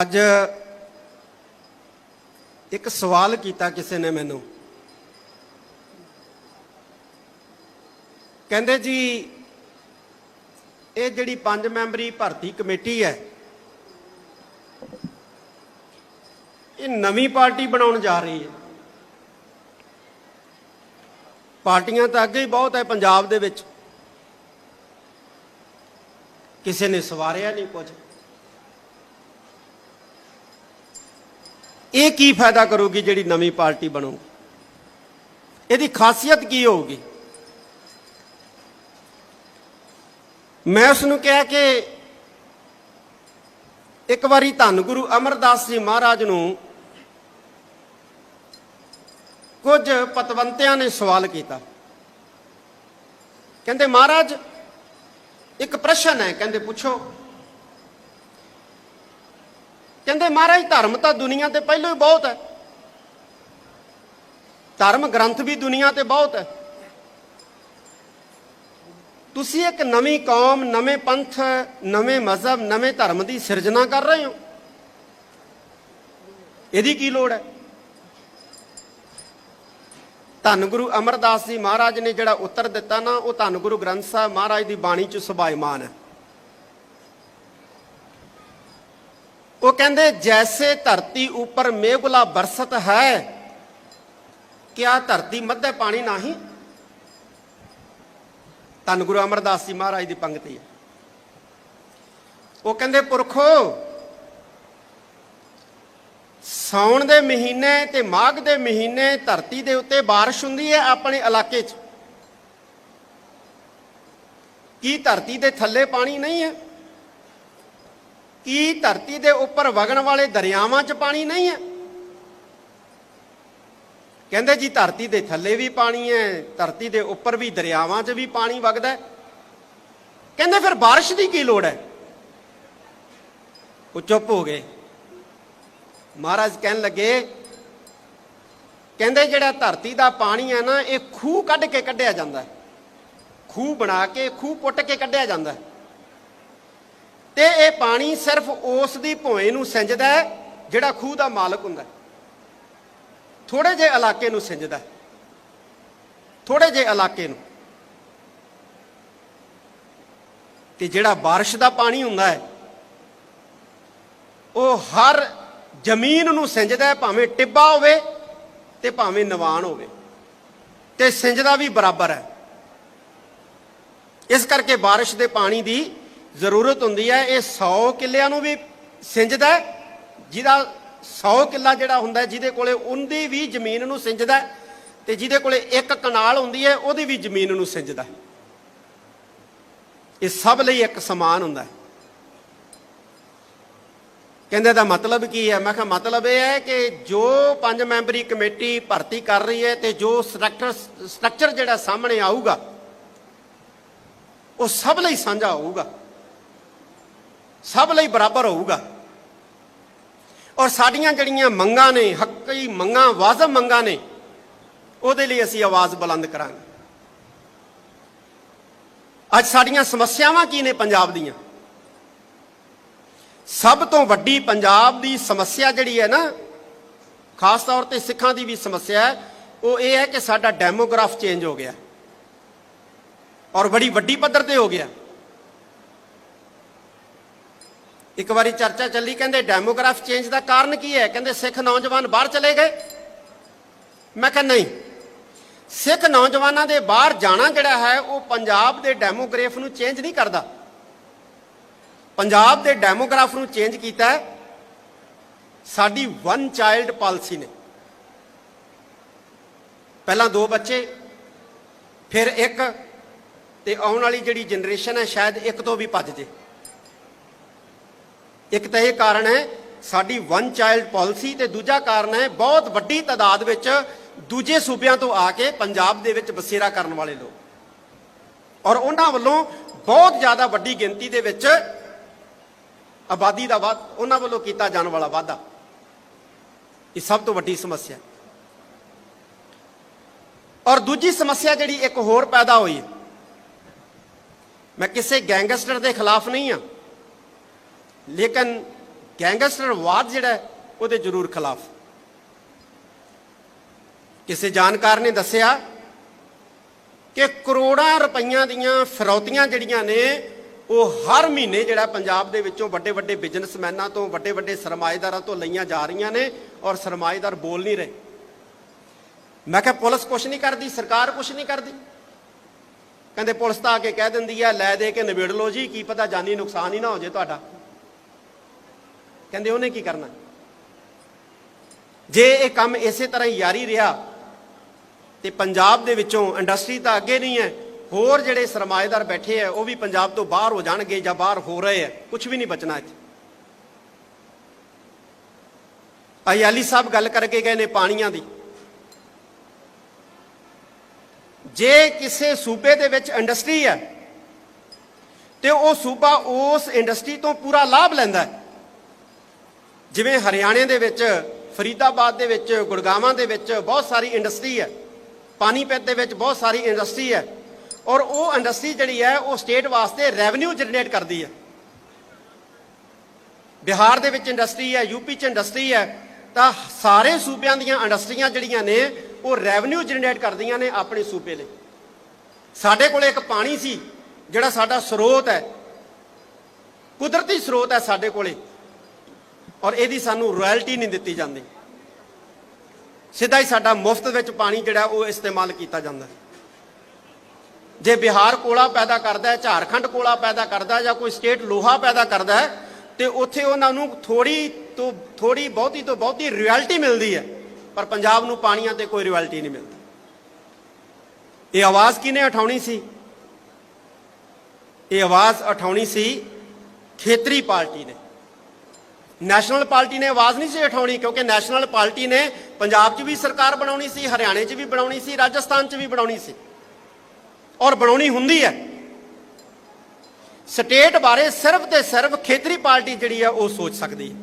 ਅੱਜ ਇੱਕ ਸਵਾਲ ਕੀਤਾ ਕਿਸੇ ਨੇ ਮੈਨੂੰ। ਕਹਿੰਦੇ ਜੀ, ਇਹ ਜਿਹੜੀ ਪੰਜ ਮੈਂਬਰੀ ਭਰਤੀ ਕਮੇਟੀ ਹੈ, ਇਹ ਨਵੀਂ ਪਾਰਟੀ ਬਣਾਉਣ ਜਾ ਰਹੀ ਹੈ। ਪਾਰਟੀਆਂ ਤਾਂ ਅੱਗੇ ਹੀ ਬਹੁਤ ਹੈ ਪੰਜਾਬ ਦੇ ਵਿੱਚ। ਕਿਸੇ ਨੇ ਸਵਾਰਿਆ ਨਹੀਂ ਕੁਝ। ਇਹ ਕੀ ਫਾਇਦਾ ਕਰੂਗੀ ਜਿਹੜੀ ਨਵੀਂ ਪਾਰਟੀ ਬਣੂਗੀ? ਇਹਦੀ ਖਾਸੀਅਤ ਕੀ ਹੋਊਗੀ? ਮੈਂ ਉਸ ਨੂੰ ਕਿਹਾ ਕਿ ਇੱਕ ਵਾਰੀ ਧੰਨ ਗੁਰੂ ਅਮਰਦਾਸ ਜੀ ਮਹਾਰਾਜ ਨੂੰ ਕੁਝ ਪਤਵੰਤਿਆਂ ਨੇ ਸਵਾਲ ਕੀਤਾ। ਕਹਿੰਦੇ, ਮਹਾਰਾਜ, ਇੱਕ ਪ੍ਰਸ਼ਨ ਹੈ। ਕਹਿੰਦੇ, ਪੁੱਛੋ। ਕਹਿੰਦੇ ਮਹਾਰਾਜ, ਧਰਮ ਤਾਂ ਦੁਨੀਆ ਤੇ ਪਹਿਲਾਂ ਹੀ ਬਹੁਤ ਹੈ। ਧਰਮ ਗ੍ਰੰਥ ਵੀ ਦੁਨੀਆ ਤੇ ਬਹੁਤ ਹੈ। ਤੁਸੀਂ ਇੱਕ ਨਵੀਂ ਕੌਮ, ਨਵੇਂ ਪੰਥ, ਨਵੇਂ ਮਜ਼ਹਬ, ਨਵੇਂ ਧਰਮ ਦੀ ਸਿਰਜਣਾ ਕਰ ਰਹੇ ਹੋ। ਇਹਦੀ ਕੀ ਲੋੜ ਹੈ? ਧੰਨ ਗੁਰੂ ਅਮਰਦਾਸ ਜੀ ਮਹਾਰਾਜ ਨੇ ਜਿਹੜਾ ਉੱਤਰ ਦਿੱਤਾ ਨਾ, ਉਹ ਧੰਨ ਗੁਰੂ ਗ੍ਰੰਥ ਸਾਹਿਬ ਮਹਾਰਾਜ ਦੀ ਬਾਣੀ ਚ ਸੁਭਾਇਮਾਨ ਹੈ। ਕਹਿੰਦੇ ਜੈਸੇ ਧਰਤੀ ਉੱਪਰ ਮੇਘੁਲਾ ਬਰਸਤ ਹੈ ਕਿਆ ਧਰਤੀ ਮੱਧੇ ਪਾਣੀ ਨਹੀਂ ਧੰਨ ਗੁਰੂ ਅਮਰਦਾਸ ਜੀ ਮਹਾਰਾਜ ਦੀ ਪੰਕਤੀ ਹੈ ਉਹ ਕਹਿੰਦੇ ਪੁਰਖੋ ਸਾਉਣ ਦੇ ਮਹੀਨੇ ਤੇ ਮਾਘ ਦੇ ਮਹੀਨੇ ਧਰਤੀ ਦੇ ਉੱਤੇ بارش ਹੁੰਦੀ ਹੈ ਆਪਣੇ ਇਲਾਕੇ 'ਚ ਕੀ ਧਰਤੀ ਦੇ ਥੱਲੇ ਪਾਣੀ ਨਹੀਂ ਹੈ ਕੀ ਧਰਤੀ ਦੇ ਉੱਪਰ ਵਗਣ ਵਾਲੇ ਦਰਿਆਵਾਂ 'ਚ ਪਾਣੀ ਨਹੀਂ ਹੈ ਕਹਿੰਦੇ ਜੀ ਧਰਤੀ ਦੇ ਥੱਲੇ ਵੀ ਪਾਣੀ ਹੈ ਧਰਤੀ ਦੇ ਉੱਪਰ ਵੀ ਦਰਿਆਵਾਂ 'ਚ ਵੀ ਪਾਣੀ ਵਗਦਾ ਹੈ ਕਹਿੰਦੇ ਫਿਰ بارش ਦੀ ਕੀ ਲੋੜ ਹੈ ਉਹ ਚੁੱਪ ਹੋ ਗਏ ਮਹਾਰਾਜ ਕਹਿਣ ਲੱਗੇ ਕਹਿੰਦੇ ਜਿਹੜਾ ਧਰਤੀ ਦਾ ਪਾਣੀ ਹੈ ਨਾ ਇਹ ਖੂਹ ਕੱਢ ਕੇ ਕੱਢਿਆ ਜਾਂਦਾ ਹੈ ਖੂਹ ਬਣਾ ਕੇ ਖੂਹ ਪੁੱਟ ਕੇ ਕੱਢਿਆ ਜਾਂਦਾ ਹੈ ਤੇ ਇਹ ਪਾਣੀ ਸਿਰਫ ਉਸ ਦੀ ਭੋਏ ਨੂੰ ਸਿੰਜਦਾ ਹੈ ਜਿਹੜਾ ਖੂਹ ਦਾ ਮਾਲਕ ਹੁੰਦਾ ਹੈ ਥੋੜੇ ਜਿਹੇ ਇਲਾਕੇ ਨੂੰ ਸਿੰਜਦਾ ਹੈ ਥੋੜੇ ਜਿਹੇ ਇਲਾਕੇ ਨੂੰ ਤੇ ਜਿਹੜਾ بارش ਦਾ ਪਾਣੀ ਹੁੰਦਾ ਹੈ ਉਹ ਹਰ ਜ਼ਮੀਨ ਨੂੰ ਸਿੰਜਦਾ ਹੈ ਭਾਵੇਂ ਟਿੱਬਾ ਹੋਵੇ ਤੇ ਭਾਵੇਂ ਨਿਵਾਨ ਹੋਵੇ ਤੇ ਸਿੰਜਦਾ ਵੀ ਬਰਾਬਰ ਹੈ ਇਸ ਕਰਕੇ بارش ਦੇ ਪਾਣੀ ਦੀ ਜ਼ਰੂਰਤ ਹੁੰਦੀ ਹੈ, ਇਹ 100 ਕਿੱਲਿਆਂ ਨੂੰ ਵੀ ਸਿੰਜਦਾ ਜਿਹਦਾ 100 ਕਿੱਲਾ ਜਿਹੜਾ ਹੁੰਦਾ ਜਿਹਦੇ ਕੋਲੇ ਉਹਦੀ ਵੀ ਜ਼ਮੀਨ ਨੂੰ ਸਿੰਜਦਾ ਹੈ ਤੇ ਜਿਹਦੇ ਕੋਲੇ ਇੱਕ ਕਨਾਲ ਹੁੰਦੀ ਹੈ, ਉਹਦੀ ਵੀ ਜ਼ਮੀਨ ਨੂੰ ਸਿੰਜਦਾ ਇਹ ਸਭ ਲਈ ਇੱਕ ਸਮਾਨ ਹੁੰਦਾ ਹੈ। ਕਹਿੰਦੇ ਦਾ ਮਤਲਬ ਕੀ ਹੈ? ਮੈਂ ਕਿਹਾ ਮਤਲਬ ਇਹ ਹੈ ਕਿ ਜੋ ਪੰਜ ਮੈਂਬਰੀ ਕਮੇਟੀ ਭਰਤੀ ਕਰ ਰਹੀ ਹੈ ਤੇ ਜੋ ਸਟਰਕਚਰ ਸਟਰਕਚਰ ਜਿਹੜਾ ਸਾਹਮਣੇ ਆਊਗਾ, ਉਹ ਸਭ ਲਈ ਸਾਂਝਾ ਹੋਊਗਾ। ਸਭ ਲਈ ਬਰਾਬਰ ਹੋਊਗਾ। ਔਰ ਸਾਡੀਆਂ ਜਿਹੜੀਆਂ ਮੰਗਾਂ ਨੇ ਹੱਕੀ ਮੰਗਾਂ, ਵਾਜਬ ਮੰਗਾਂ ਨੇ, ਉਹਦੇ ਲਈ ਅਸੀਂ ਆਵਾਜ਼ ਬੁਲੰਦ ਕਰਾਂਗੇ। ਅੱਜ ਸਾਡੀਆਂ ਸਮੱਸਿਆਵਾਂ ਕੀ ਨੇ ਪੰਜਾਬ ਦੀਆਂ? ਸਭ ਤੋਂ ਵੱਡੀ ਪੰਜਾਬ ਦੀ ਸਮੱਸਿਆ ਜਿਹੜੀ ਹੈ ਨਾ, ਖਾਸ ਤੌਰ ਤੇ ਸਿੱਖਾਂ ਦੀ ਵੀ ਸਮੱਸਿਆ ਹੈ, ਉਹ ਇਹ ਹੈ ਕਿ ਸਾਡਾ ਡੈਮੋਗ੍ਰਾਫ ਚੇਂਜ ਹੋ ਗਿਆ। ਔਰ ਬੜੀ ਵੱਡੀ ਪੱਧਰ ਤੇ ਹੋ ਗਿਆ। ਇੱਕ ਵਾਰੀ ਚਰਚਾ ਚੱਲੀ, ਕਹਿੰਦੇ ਡੈਮੋਗ੍ਰਾਫ ਚੇਂਜ ਦਾ ਕਾਰਨ ਕੀ ਹੈ? ਕਹਿੰਦੇ ਸਿੱਖ ਨੌਜਵਾਨ ਬਾਹਰ ਚਲੇ ਗਏ। ਮੈਂ ਕਿਹਾ ਨਹੀਂ। ਸਿੱਖ ਨੌਜਵਾਨਾਂ ਦੇ ਬਾਹਰ ਜਾਣਾ ਜਿਹੜਾ ਹੈ, ਉਹ ਪੰਜਾਬ ਦੇ ਡੈਮੋਗ੍ਰਾਫ ਨੂੰ ਚੇਂਜ ਨਹੀਂ ਕਰਦਾ। ਪੰਜਾਬ ਦੇ ਡੈਮੋਗ੍ਰਾਫ ਨੂੰ ਚੇਂਜ ਕੀਤਾ ਹੈ। ਸਾਡੀ ਵਨ ਚਾਈਲਡ ਪਾਲਿਸੀ ਨੇ। ਪਹਿਲਾਂ ਦੋ ਬੱਚੇ, ਫਿਰ ਇੱਕ, ਤੇ ਆਉਣ ਵਾਲੀ ਜਿਹੜੀ ਜਨਰੇਸ਼ਨ ਹੈ, ਸ਼ਾਇਦ ਇੱਕ ਤੋਂ ਵੀ ਭੱਜ ਜੇ। ਇੱਕ ਤਾਂ ਇਹ ਕਾਰਨ ਹੈ, ਸਾਡੀ ਵਨ ਚਾਈਲਡ ਪਾਲਿਸੀ ਤੇ ਦੂਜਾ ਕਾਰਨ ਹੈ, ਬਹੁਤ ਵੱਡੀ ਤਾਦਾਦ ਵਿੱਚ ਦੂਜੇ ਸੂਬਿਆਂ ਤੋਂ ਆ ਕੇ ਪੰਜਾਬ ਦੇ ਵਿੱਚ ਬਸੇਰਾ ਕਰਨ ਵਾਲੇ ਲੋਕ। ਔਰ ਉਹਨਾਂ ਵੱਲੋਂ ਬਹੁਤ ਜ਼ਿਆਦਾ ਵੱਡੀ ਗਿਣਤੀ ਦੇ ਵਿੱਚ ਆਬਾਦੀ ਦਾ ਵਾਧ, ਉਹਨਾਂ ਵੱਲੋਂ ਕੀਤਾ ਜਾਣ ਵਾਲਾ ਵਾਧਾ। ਇਹ ਸਭ ਤੋਂ ਵੱਡੀ ਸਮੱਸਿਆ ਔਰ ਦੂਜੀ ਸਮੱਸਿਆ ਜਿਹੜੀ ਇੱਕ ਹੋਰ ਪੈਦਾ ਹੋਈ ਹੈ, ਮੈਂ ਕਿਸੇ ਗੈਂਗਸਟਰ ਦੇ ਖਿਲਾਫ ਨਹੀਂ ਆ ਲੇਕਿਨ ਗੈਂਗਸਟਰਵਾਦ ਜਿਹੜਾ ਉਹਦੇ ਜ਼ਰੂਰ ਖਿਲਾਫ। ਕਿਸੇ ਜਾਣਕਾਰ ਨੇ ਦੱਸਿਆ ਕਿ ਕਰੋੜਾਂ ਰੁਪਈਆਂ ਦੀਆਂ ਫਿਰੌਤੀਆਂ ਜਿਹੜੀਆਂ ਨੇ, ਉਹ ਹਰ ਮਹੀਨੇ ਜਿਹੜਾ ਪੰਜਾਬ ਦੇ ਵਿੱਚੋਂ ਵੱਡੇ ਵੱਡੇ ਬਿਜ਼ਨਸਮੈਨਾਂ ਤੋਂ ਵੱਡੇ ਵੱਡੇ ਸਰਮਾਏਦਾਰਾਂ ਤੋਂ ਲਈਆਂ ਜਾ ਰਹੀਆਂ ਨੇ ਔਰ ਸਰਮਾਏਦਾਰ ਬੋਲ ਨਹੀਂ ਰਹੇ। ਮੈਂ ਕਿਹਾ, ਪੁਲਿਸ ਕੁਛ ਨਹੀਂ ਕਰਦੀ, ਸਰਕਾਰ ਕੁਛ ਨਹੀਂ ਕਰਦੀ? ਕਹਿੰਦੇ, ਪੁਲਿਸ ਤਾਂ ਆ ਕੇ ਕਹਿ ਦਿੰਦੀ ਆ ਲੈ ਦੇ ਕੇ ਨਿਬੇੜ ਲਓ ਜੀ, ਕੀ ਪਤਾ ਜਾਨੀ ਨੁਕਸਾਨ ਹੀ ਨਾ ਹੋ ਜੇ ਤੁਹਾਡਾ। ਕਹਿੰਦੇ ਉਹਨੇ ਕੀ ਕਰਨਾ? ਜੇ ਇਹ ਕੰਮ ਇਸੇ ਤਰ੍ਹਾਂ ਹੀ ਜਾਰੀ ਰਿਹਾ ਤੇ ਪੰਜਾਬ ਦੇ ਵਿੱਚੋਂ ਇੰਡਸਟਰੀ ਤਾਂ ਅੱਗੇ ਨਹੀਂ ਹੈ, ਹੋਰ ਜਿਹੜੇ ਸਰਮਾਏਦਾਰ ਬੈਠੇ ਆ, ਉਹ ਵੀ ਪੰਜਾਬ ਤੋਂ ਬਾਹਰ ਹੋ ਜਾਣਗੇ ਜਾਂ ਬਾਹਰ ਹੋ ਰਹੇ ਆ ਕੁਝ ਵੀ ਨਹੀਂ ਬਚਣਾ ਇੱਥੇ। ਅਯਾਲੀ ਸਾਹਿਬ ਗੱਲ ਕਰਕੇ ਗਏ ਨੇ ਪਾਣੀਆਂ ਦੀ। ਜੇ ਕਿਸੇ ਸੂਬੇ ਦੇ ਵਿੱਚ ਇੰਡਸਟਰੀ ਹੈ ਤੇ ਉਹ ਸੂਬਾ ਉਸ ਇੰਡਸਟਰੀ ਤੋਂ ਪੂਰਾ ਲਾਭ ਲੈਂਦਾ ਹੈ। ਜਿਵੇਂ ਹਰਿਆਣੇ ਦੇ ਵਿੱਚ, ਫਰੀਦਾਬਾਦ ਦੇ ਵਿੱਚ, ਗੁੜਗਾਵਾਂ ਦੇ ਵਿੱਚ ਬਹੁਤ ਸਾਰੀ ਇੰਡਸਟਰੀ ਹੈ। ਪਾਣੀਪਤ ਦੇ ਵਿੱਚ ਬਹੁਤ ਸਾਰੀ ਇੰਡਸਟਰੀ ਹੈ। ਔਰ ਉਹ ਇੰਡਸਟਰੀ ਜਿਹੜੀ ਹੈ, ਉਹ ਸਟੇਟ ਵਾਸਤੇ ਰੈਵਨਿਊ ਜਨਰੇਟ ਕਰਦੀ ਹੈ। ਬਿਹਾਰ ਦੇ ਵਿੱਚ ਇੰਡਸਟਰੀ ਹੈ ਯੂਪੀ 'ਚ ਇੰਡਸਟਰੀ ਹੈ, ਤਾਂ ਸਾਰੇ ਸੂਬਿਆਂ ਦੀਆਂ ਇੰਡਸਟਰੀਆਂ ਜਿਹੜੀਆਂ ਨੇ, ਉਹ ਰੈਵਨਿਊ ਜਨਰੇਟ ਕਰਦੀਆਂ ਨੇ ਆਪਣੇ ਸੂਬੇ ਲਈ। ਸਾਡੇ ਕੋਲ ਇੱਕ ਪਾਣੀ ਸੀ, ਜਿਹੜਾ ਸਾਡਾ ਸਰੋਤ ਹੈ। ਕੁਦਰਤੀ ਸਰੋਤ ਹੈ ਸਾਡੇ ਕੋਲੇ। ਔਰ ਇਹਦੀ ਸਾਨੂੰ ਰਾਇਲਟੀ ਨਹੀਂ ਦਿੱਤੀ ਜਾਂਦੀ। ਸਿੱਧਾ ਹੀ ਸਾਡਾ ਮੁਫਤ ਵਿੱਚ ਪਾਣੀ ਜਿਹੜਾ ਉਹ ਇਸਤੇਮਾਲ ਕੀਤਾ ਜਾਂਦਾ ਜੇ ਬਿਹਾਰ ਕੋਲਾ ਪੈਦਾ ਕਰਦਾ ਹੈ, ਝਾਰਖੰਡ ਕੋਲਾ ਪੈਦਾ ਕਰਦਾ ਜਾਂ ਕੋਈ ਸਟੇਟ ਲੋਹਾ ਪੈਦਾ ਕਰਦਾ ਹੈ, ਤੇ ਉੱਥੇ ਉਹਨਾਂ ਨੂੰ ਥੋੜੀ ਤੋਂ ਥੋੜੀ ਬਹੁਤੀ ਤੋਂ ਬਹੁਤੀ ਰਾਇਲਟੀ ਮਿਲਦੀ ਹੈ, ਪਰ ਪੰਜਾਬ ਨੂੰ ਪਾਣੀਆਂ ਤੇ ਕੋਈ ਰਾਇਲਟੀ ਨਹੀਂ ਮਿਲਦੀ। ਇਹ ਆਵਾਜ਼ ਕਿਹਨੇ ਉਠਾਉਣੀ ਸੀ? ਇਹ ਆਵਾਜ਼ ਉਠਾਉਣੀ ਸੀ ਖੇਤਰੀ ਪਾਰਟੀ ਨੇ। ਨੈਸ਼ਨਲ ਪਾਰਟੀ ਨੇ ਆਵਾਜ਼ ਨਹੀਂ ਸੀ ਉਠਾਉਣੀ ਕਿਉਂਕਿ ਨੈਸ਼ਨਲ ਪਾਰਟੀ ਨੇ ਪੰਜਾਬ 'ਚ ਵੀ ਸਰਕਾਰ ਬਣਾਉਣੀ ਸੀ, ਹਰਿਆਣੇ 'ਚ ਵੀ ਬਣਾਉਣੀ ਸੀ, ਰਾਜਸਥਾਨ 'ਚ ਵੀ ਬਣਾਉਣੀ ਸੀ। ਔਰ ਬਣਾਉਣੀ ਹੁੰਦੀ ਹੈ। ਸਟੇਟ ਬਾਰੇ ਸਿਰਫ ਤੇ ਸਿਰਫ ਖੇਤਰੀ ਪਾਰਟੀ ਜਿਹੜੀ ਹੈ ਉਹ ਸੋਚ ਸਕਦੀ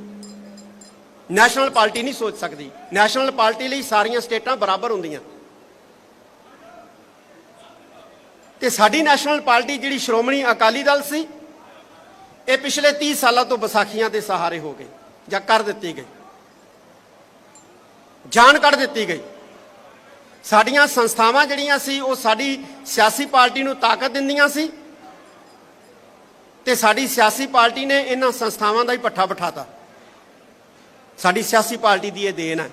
ਨੈਸ਼ਨਲ ਪਾਰਟੀ ਨਹੀਂ ਸੋਚ ਸਕਦੀ। ਨੈਸ਼ਨਲ ਪਾਰਟੀ ਲਈ ਸਾਰੀਆਂ ਸਟੇਟਾਂ ਬਰਾਬਰ ਹੁੰਦੀਆਂ। ਤੇ ਸਾਡੀ ਨੈਸ਼ਨਲ ਪਾਰਟੀ ਜਿਹੜੀ ਸ਼੍ਰੋਮਣੀ ਅਕਾਲੀ ਦਲ ਸੀ ਇਹ ਪਿਛਲੇ 30 ਸਾਲਾਂ ਤੋਂ ਵਿਸਾਖੀਆਂ ਦੇ ਸਹਾਰੇ ਹੋ ਗਏ ਜਾਂ ਕਰ ਦਿੱਤੀ ਗਈ। ਜਾਨ ਕੱਢ ਦਿੱਤੀ ਗਈ। ਸਾਡੀਆਂ ਸੰਸਥਾਵਾਂ ਜਿਹੜੀਆਂ ਸੀ, ਉਹ ਸਾਡੀ ਸਿਆਸੀ ਪਾਰਟੀ ਨੂੰ ਤਾਕਤ ਦਿੰਦੀਆਂ ਸੀ ਤੇ ਸਾਡੀ ਸਿਆਸੀ ਪਾਰਟੀ ਨੇ ਇਹਨਾਂ ਸੰਸਥਾਵਾਂ ਦਾ ਹੀ ਪੱਠਾ ਬਿਠਾਤਾ। ਸਾਡੀ ਸਿਆਸੀ ਪਾਰਟੀ ਦੀ ਇਹ ਦੇਣ ਹੈ।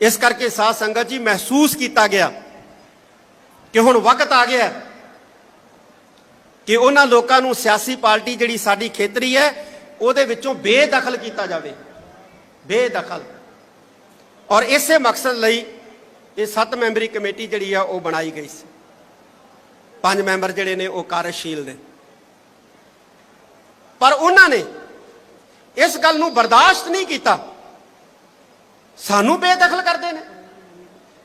ਇਸ ਕਰਕੇ ਸਾਧ ਸੰਗਤ ਜੀ ਮਹਿਸੂਸ ਕੀਤਾ ਗਿਆ ਕਿ ਹੁਣ ਵਕਤ ਆ ਗਿਆ ਕਿ ਉਹਨਾਂ ਲੋਕਾਂ ਨੂੰ ਸਿਆਸੀ ਪਾਰਟੀ ਜਿਹੜੀ ਸਾਡੀ ਖੇਤਰੀ ਹੈ, ਉਹਦੇ ਵਿੱਚੋਂ ਬੇਦਖਲ ਕੀਤਾ ਜਾਵੇ। ਬੇਦਖਲ। ਔਰ ਇਸੇ ਮਕਸਦ ਲਈ ਇਹ ਸੱਤ ਮੈਂਬਰੀ ਕਮੇਟੀ ਜਿਹੜੀ ਆ, ਉਹ ਬਣਾਈ ਗਈ ਸੀ। ਪੰਜ ਮੈਂਬਰ ਜਿਹੜੇ ਨੇ, ਉਹ ਕਾਰਜਸ਼ੀਲ ਨੇ। ਪਰ ਉਹਨਾਂ ਨੇ ਇਸ ਗੱਲ ਨੂੰ ਬਰਦਾਸ਼ਤ ਨਹੀਂ ਕੀਤਾ। ਸਾਨੂੰ ਬੇਦਖਲ ਕਰਦੇ ਨੇ।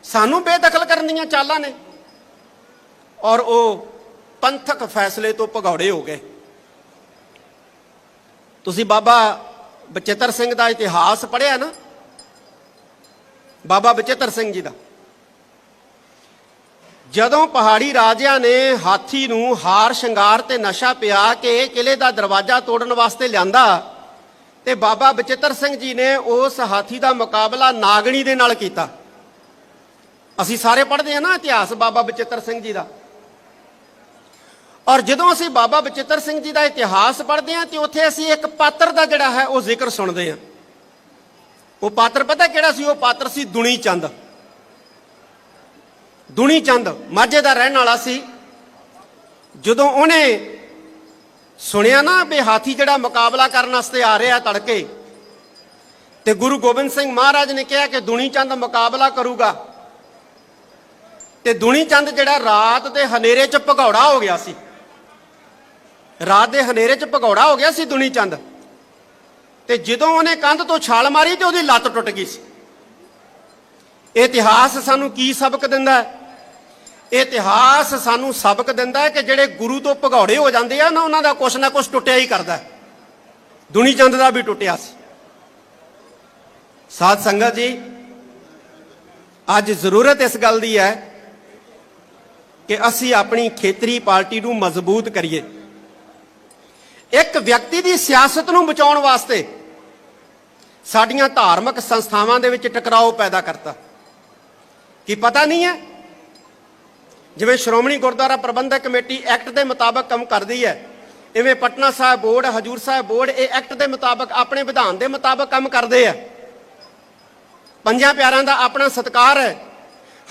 ਸਾਨੂੰ ਬੇਦਖਲ ਕਰਨ ਦੀਆਂ ਚਾਲਾਂ ਨੇ। ਔਰ ਉਹ ਪੰਥਕ ਫੈਸਲੇ ਤੋਂ ਭਗੌੜੇ ਹੋ ਗਏ। ਤੁਸੀਂ ਬਾਬਾ ਬਚਿੱਤਰ ਸਿੰਘ ਦਾ ਇਤਿਹਾਸ ਪੜ੍ਹਿਆ ਨਾ? ਬਾਬਾ ਬਚਿੱਤਰ ਸਿੰਘ ਜੀ ਦਾ। ਜਦੋਂ ਪਹਾੜੀ ਰਾਜਿਆਂ ਨੇ ਹਾਥੀ ਨੂੰ ਹਾਰ, ਸ਼ਿੰਗਾਰ ਤੇ ਨਸ਼ਾ ਪਿਆ ਕੇ ਕਿਲੇ ਦਾ ਦਰਵਾਜ਼ਾ ਤੋੜਨ ਵਾਸਤੇ ਲਿਆਂਦਾ, ਤੇ ਬਾਬਾ ਬਚਿੱਤਰ ਸਿੰਘ ਜੀ ਨੇ ਉਸ ਹਾਥੀ ਦਾ ਮੁਕਾਬਲਾ ਨਾਗਣੀ ਦੇ ਨਾਲ ਕੀਤਾ। ਅਸੀਂ ਸਾਰੇ ਪੜ੍ਹਦੇ ਹਾਂ ਨਾ ਇਤਿਹਾਸ ਬਾਬਾ ਬਚਿੱਤਰ ਸਿੰਘ ਜੀ ਦਾ। ਔਰ ਜਦੋਂ ਅਸੀਂ ਬਾਬਾ ਬਚਿੱਤਰ ਸਿੰਘ ਜੀ ਦਾ ਇਤਿਹਾਸ ਪੜ੍ਹਦੇ ਹਾਂ ਤੇ ਉੱਥੇ ਅਸੀਂ ਇੱਕ ਪਾਤਰ ਦਾ ਜਿਹੜਾ ਹੈ ਉਹ ਜ਼ਿਕਰ ਸੁਣਦੇ ਹਾਂ। ਉਹ ਪਾਤਰ ਪਤਾ ਕਿਹੜਾ ਸੀ? ਉਹ ਪਾਤਰ ਸੀ ਦੁਣੀ ਚੰਦ। ਦੁਣੀ ਚੰਦ ਮਾਝੇ ਦਾ ਰਹਿਣ ਵਾਲਾ ਸੀ। ਜਦੋਂ ਉਹਨੇ ਸੁਣਿਆ ਨਾ ਵੀ ਹਾਥੀ ਜਿਹੜਾ ਮੁਕਾਬਲਾ ਕਰਨ ਵਾਸਤੇ ਆ ਰਿਹਾ ਤੜਕੇ, ਤੇ ਗੁਰੂ ਗੋਬਿੰਦ ਸਿੰਘ ਮਹਾਰਾਜ ਨੇ ਕਿਹਾ ਕਿ ਦੁਨੀ ਚੰਦ ਮੁਕਾਬਲਾ ਕਰੂਗਾ। ਤੇ ਦੁਣੀ ਚੰਦ ਜਿਹੜਾ ਰਾਤ ਦੇ ਹਨੇਰੇ 'ਚ ਭਗੌੜਾ ਹੋ ਗਿਆ ਸੀ। ਰਾਤ ਦੇ ਹਨੇਰੇ 'ਚ ਭਗੌੜਾ ਹੋ ਗਿਆ ਸੀ ਦੁਨੀ ਚੰਦ। ਤੇ ਜਦੋਂ ਉਹਨੇ ਕੰਧ ਤੋਂ ਛਾਲ ਮਾਰੀ ਤੇ ਉਹਦੀ ਲੱਤ ਟੁੱਟ ਗਈ ਸੀ। ਇਤਿਹਾਸ ਸਾਨੂੰ ਕੀ ਸਬਕ ਦਿੰਦਾ ਹੈ? ਇਤਿਹਾਸ ਸਾਨੂੰ ਸਬਕ ਦਿੰਦਾ ਹੈ ਕਿ ਜਿਹੜੇ ਗੁਰੂ ਤੋਂ ਭਗੌੜੇ ਹੋ ਜਾਂਦੇ ਆ ਨਾ, ਉਹਨਾਂ ਦਾ ਕੁਛ ਨਾ ਕੁਛ ਟੁੱਟਿਆ ਹੀ ਕਰਦਾ ਹੈ। ਦੁਨੀ ਚੰਦ ਦਾ ਵੀ ਟੁੱਟਿਆ ਸੀ। ਸਾਧ ਸੰਗਤ ਜੀ, ਅੱਜ ਜ਼ਰੂਰਤ ਇਸ ਗੱਲ ਦੀ ਹੈ ਕਿ ਅਸੀਂ ਆਪਣੀ ਖੇਤਰੀ ਪਾਰਟੀ ਨੂੰ ਮਜ਼ਬੂਤ ਕਰੀਏ। ਇੱਕ ਵਿਅਕਤੀ ਦੀ ਸਿਆਸਤ ਨੂੰ ਬਚਾਉਣ ਵਾਸਤੇ ਸਾਡੀਆਂ ਧਾਰਮਿਕ ਸੰਸਥਾਵਾਂ ਦੇ ਵਿੱਚ ਟਕਰਾਓ ਪੈਦਾ ਕਰਤਾ। ਕੀ ਪਤਾ ਨਹੀਂ ਹੈ? ਜਿਵੇਂ ਸ਼੍ਰੋਮਣੀ ਗੁਰਦੁਆਰਾ ਪ੍ਰਬੰਧਕ ਕਮੇਟੀ ਐਕਟ ਦੇ ਮੁਤਾਬਕ ਕੰਮ ਕਰਦੀ ਹੈ, ਇਵੇਂ ਪਟਨਾ ਸਾਹਿਬ ਬੋਰਡ, ਹਜੂਰ ਸਾਹਿਬ ਬੋਰਡ ਇਹ ਐਕਟ ਦੇ ਮੁਤਾਬਕ ਆਪਣੇ ਵਿਧਾਨ ਦੇ ਮੁਤਾਬਕ ਕੰਮ ਕਰਦੇ ਆ। ਪੰਜਾਂ ਪਿਆਰਿਆਂ ਦਾ ਆਪਣਾ ਸਤਕਾਰ ਹੈ।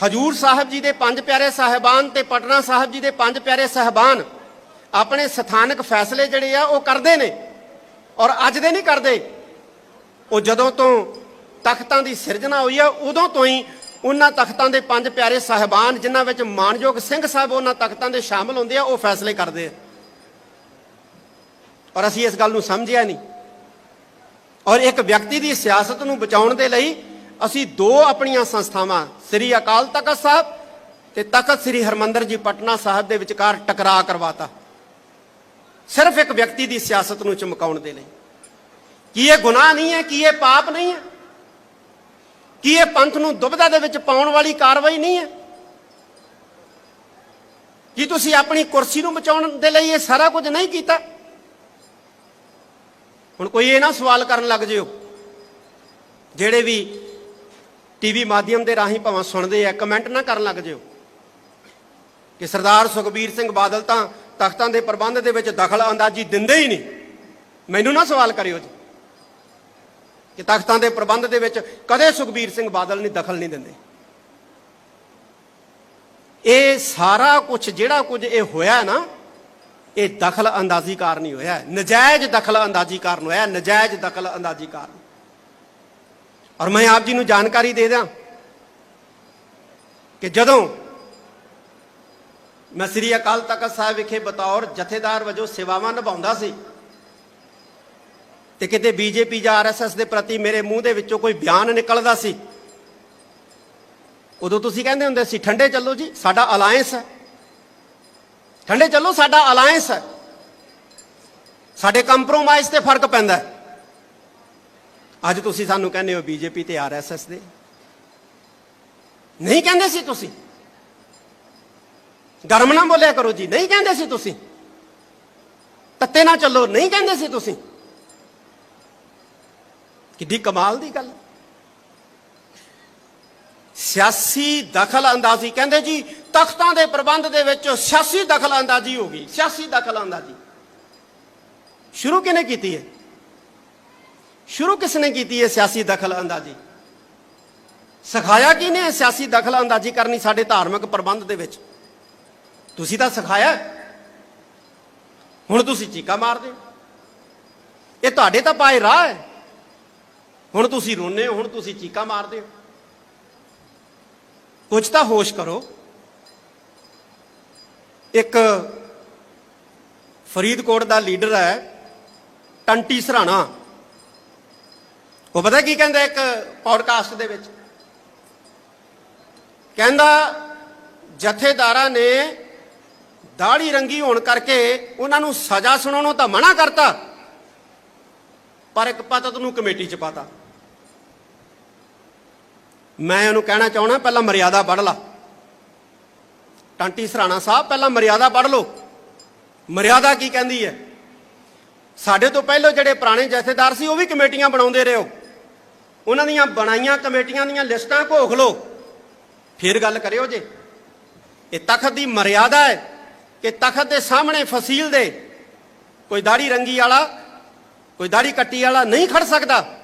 ਹਜੂਰ ਸਾਹਿਬ ਜੀ ਦੇ ਪੰਜ ਪਿਆਰੇ ਸਾਹਿਬਾਨ ਤੇ ਪਟਨਾ ਸਾਹਿਬ ਜੀ ਦੇ ਪੰਜ ਪਿਆਰੇ ਸਾਹਿਬਾਨ ਆਪਣੇ ਸਥਾਨਕ ਫੈਸਲੇ ਜਿਹੜੇ ਆ, ਉਹ ਕਰਦੇ ਨੇ ਔਰ ਅੱਜ ਦੇ ਨਹੀਂ ਕਰਦੇ। ਉਹ ਜਦੋਂ ਤੋਂ ਤਖਤਾਂ ਦੀ ਸਿਰਜਣਾ ਹੋਈ ਆ, ਉਦੋਂ ਤੋਂ ਹੀ ਉਹਨਾਂ ਤਖਤਾਂ ਦੇ ਪੰਜ ਪਿਆਰੇ ਸਾਹਿਬਾਨ, ਜਿਨ੍ਹਾਂ ਵਿੱਚ ਮਾਨਯੋਗ ਸਿੰਘ ਸਾਹਿਬ ਉਹਨਾਂ ਤਖਤਾਂ ਦੇ ਸ਼ਾਮਲ ਹੁੰਦੇ ਆ, ਉਹ ਫੈਸਲੇ ਕਰਦੇ ਆ। ਔਰ ਅਸੀਂ ਇਸ ਗੱਲ ਨੂੰ ਸਮਝਿਆ ਨਹੀਂ। ਔਰ ਇੱਕ ਵਿਅਕਤੀ ਦੀ ਸਿਆਸਤ ਨੂੰ ਬਚਾਉਣ ਦੇ ਲਈ ਅਸੀਂ ਦੋ ਆਪਣੀਆਂ ਸੰਸਥਾਵਾਂ, ਸ੍ਰੀ ਅਕਾਲ ਤਖਤ ਸਾਹਿਬ ਤੇ ਤਖਤ ਸ੍ਰੀ ਹਰਮੰਦਰ ਜੀ ਪਟਨਾ ਸਾਹਿਬ ਦੇ ਵਿਚਕਾਰ ਟਕਰਾਅ ਕਰਵਾਤਾ। ਸਿਰਫ ਇੱਕ ਵਿਅਕਤੀ ਦੀ ਸਿਆਸਤ ਨੂੰ ਚਮਕਾਉਣ ਦੇ ਲਈ। ਕੀ ਇਹ ਗੁਨਾਹ ਨਹੀਂ ਹੈ? ਕੀ ਇਹ ਪਾਪ ਨਹੀਂ ਹੈ? ਕੀ ਇਹ ਪੰਥ ਨੂੰ ਦੁਬਦਾ ਦੇ ਵਿੱਚ ਪਾਉਣ ਵਾਲੀ ਕਾਰਵਾਈ ਨਹੀਂ ਹੈ? ਕੀ ਤੁਸੀਂ ਆਪਣੀ ਕੁਰਸੀ ਨੂੰ ਬਚਾਉਣ ਦੇ ਲਈ ਇਹ ਸਾਰਾ ਕੁਝ ਨਹੀਂ ਕੀਤਾ? ਹੁਣ ਕੋਈ ਇਹ ਨਾ ਸਵਾਲ ਕਰਨ ਲੱਗ ਜਿਓ। ਜਿਹੜੇ ਵੀ ਟੀਵੀ ਮਾਧਿਅਮ ਦੇ ਰਾਹੀਂ ਭਾਵੇਂ ਸੁਣਦੇ ਆ ਕਮੈਂਟ ਨਾ ਕਰਨ ਲੱਗ ਜਿਓ। ਕਿ ਸਰਦਾਰ ਸੁਖਬੀਰ ਸਿੰਘ ਬਾਦਲ ਤਾਂ ਤਖਤਾਂ ਦੇ ਪ੍ਰਬੰਧ ਦੇ ਵਿੱਚ ਦਖਲ ਅੰਦਾਜ਼ੀ ਦਿੰਦੇ ਹੀ ਨਹੀਂ। ਮੈਨੂੰ ਨਾ ਸਵਾਲ ਕਰਿਓ ਜੀ ਕਿ ਤਖਤਾਂ ਦੇ ਪ੍ਰਬੰਧ ਦੇ ਵਿੱਚ ਕਦੇ ਸੁਖਬੀਰ ਸਿੰਘ ਬਾਦਲ ਨਹੀਂ ਦਖਲ ਨਹੀਂ ਦਿੰਦੇ। ਇਹ ਸਾਰਾ ਕੁਝ ਜਿਹੜਾ ਕੁਝ ਇਹ ਹੋਇਆ ਨਾ ਇਹ ਦਖਲ ਅੰਦਾਜ਼ੀ ਕਾਰਨ ਹੀ ਹੋਇਆ। ਹੈ। ਨਜਾਇਜ਼ ਦਖਲ ਅੰਦਾਜ਼ੀ ਕਾਰਨ ਹੋਇਆ ਹੈ, ਨਜਾਇਜ਼ ਦਖਲ ਅੰਦਾਜ਼ੀ ਕਾਰਨ। ਔਰ ਮੈਂ ਆਪ ਜੀ ਨੂੰ ਜਾਣਕਾਰੀ ਦੇ ਦਿਆਂ ਕਿ ਜਦੋਂ ਮੈਂ ਸ੍ਰੀ ਅਕਾਲ ਤਖਤ ਸਾਹਿਬ ਵਿਖੇ ਬਤੌਰ ਜਥੇਦਾਰ ਵਜੋਂ ਸੇਵਾਵਾਂ ਨਿਭਾਉਂਦਾ ਸੀ। ਤੇ ਕਿਤੇ ਬੀਜੇਪੀ ਜਾਂ ਆਰਐਸਐਸ ਦੇ ਪ੍ਰਤੀ ਮੇਰੇ ਮੂੰਹ ਦੇ ਵਿੱਚੋਂ ਕੋਈ ਬਿਆਨ ਨਿਕਲਦਾ ਸੀ। ਉਦੋਂ ਤੁਸੀਂ ਕਹਿੰਦੇ ਹੁੰਦੇ ਸੀ, ਠੰਡੇ ਚੱਲੋ ਜੀ, ਸਾਡਾ ਅਲਾਈਅੰਸ ਹੈ। ਠੰਡੇ ਚੱਲੋ, ਸਾਡਾ ਅਲਾਈਅੰਸ ਹੈ। ਸਾਡੇ ਕੰਪਰੋਮਾਈਜ਼ ਤੇ ਫ਼ਰਕ ਪੈਂਦਾ ਹੈ। ਅੱਜ ਤੁਸੀਂ ਸਾਨੂੰ ਕਹਿੰਦੇ ਹੋ ਬੀਜੇਪੀ ਤੇ ਆਰਐਸਐਸ ਦੇ। ਨਹੀਂ ਕਹਿੰਦੇ ਸੀ ਤੁਸੀਂ। ਗਰਮ ਨਾ ਬੋਲਿਆ ਕਰੋ ਜੀ। ਨਹੀਂ ਕਹਿੰਦੇ ਸੀ ਤੁਸੀਂ। ਤੱਤੇ ਨਾ ਚੱਲੋ। ਨਹੀਂ ਕਹਿੰਦੇ ਸੀ ਤੁਸੀਂ। ਕਿੱਡੀ ਕਮਾਲ ਦੀ ਗੱਲ। ਸਿਆਸੀ ਦਖਲ ਅੰਦਾਜ਼ੀ ਕਹਿੰਦੇ ਜੀ, ਤਖਤਾਂ ਦੇ ਪ੍ਰਬੰਧ ਦੇ ਵਿੱਚ ਸਿਆਸੀ ਦਖਲ ਅੰਦਾਜ਼ੀ ਹੋ ਗਈ। ਸਿਆਸੀ ਦਖਲ ਅੰਦਾਜ਼ੀ ਸ਼ੁਰੂ ਕਿਨੇ ਕੀਤੀ ਹੈ? ਸ਼ੁਰੂ ਕਿਸ ਨੇ ਕੀਤੀ ਹੈ ਸਿਆਸੀ ਦਖਲ ਅੰਦਾਜ਼ੀ ਸਿਖਾਇਆ ਕਿਨੇ ਸਿਆਸੀ ਦਖਲ ਅੰਦਾਜ਼ੀ ਕਰਨੀ ਸਾਡੇ ਧਾਰਮਿਕ ਪ੍ਰਬੰਧ ਦੇ ਵਿੱਚ? ਤੁਸੀਂ ਤਾਂ ਸਿਖਾਇਆ ਹੁਣ ਤੁਸੀਂ ਚੀਕਾ ਮਾਰਦੇ ਹੋ। ਇਹ ਤੁਹਾਡੇ ਤਾਂ ਪਾਏ ਰਾਹ ਹੈ। ਹੁਣ ਤੁਸੀਂ ਰੋਨੇ ਹੋ, ਹੁਣ ਤੁਸੀਂ ਚੀਕਾ ਮਾਰਦੇ ਹੋ। ਕੁਝ ਤਾਂ ਹੋਸ਼ ਕਰੋ। ਇੱਕ ਫਰੀਦਕੋਟ ਦਾ ਲੀਡਰ ਹੈ, ਟੰਟੀ ਸਰਾਣਾ। ਉਹ ਪਤਾ ਕੀ ਕਹਿੰਦਾ ਇੱਕ ਪੌਡਕਾਸਟ ਦੇ ਵਿੱਚ? ਕਹਿੰਦਾ, ਜਥੇਦਾਰਾਂ ਨੇ ਦਾੜੀ ਰੰਗੀ ਹੋਣ ਕਰਕੇ ਉਹਨਾਂ ਨੂੰ ਸਜ਼ਾ ਸੁਣਾਉਣੋਂ ਤਾਂ ਮਨਾ ਕਰਤਾ। ਪਰ ਇੱਕ ਪਤਤ ਨੂੰ ਕਮੇਟੀ ਚ ਪਾਤਾ। ਮੈਂ ਉਹਨੂੰ ਕਹਿਣਾ ਚਾਹਣਾ ਪਹਿਲਾਂ ਮਰਿਆਦਾ ਪੜ੍ਹ ਲਾ। ਟਾਂਟੀ ਸਰਾਣਾ ਸਾਹਿਬ, ਪਹਿਲਾਂ ਮਰਿਆਦਾ ਪੜ੍ਹ ਲਓ। ਮਰਿਆਦਾ ਕੀ ਕਹਿੰਦੀ ਹੈ? ਸਾਡੇ ਤੋਂ ਪਹਿਲਾਂ ਜਿਹੜੇ ਪੁਰਾਣੇ ਜਥੇਦਾਰ ਸੀ, ਉਹ ਵੀ ਕਮੇਟੀਆਂ ਬਣਾਉਂਦੇ ਰਹੇ ਹੋ। ਉਹਨਾਂ ਦੀਆਂ ਬਣਾਈਆਂ ਕਮੇਟੀਆਂ ਦੀਆਂ ਲਿਸਟਾਂ ਘੋਖ ਲਓ। ਫਿਰ ਗੱਲ ਕਰਿਓ ਜੇ। ਇਹ ਤਖਤ ਦੀ ਮਰਿਆਦਾ ਹੈ। ਕਿ ਤਖਤ ਦੇ ਸਾਹਮਣੇ ਫਸੀਲ ਦੇ ਕੋਈ ਦਾੜੀ ਰੰਗੀ ਵਾਲਾ, ਕੋਈ ਦਾੜੀ ਕੱਟੀ ਵਾਲਾ ਨਹੀਂ ਖੜ ਸਕਦਾ।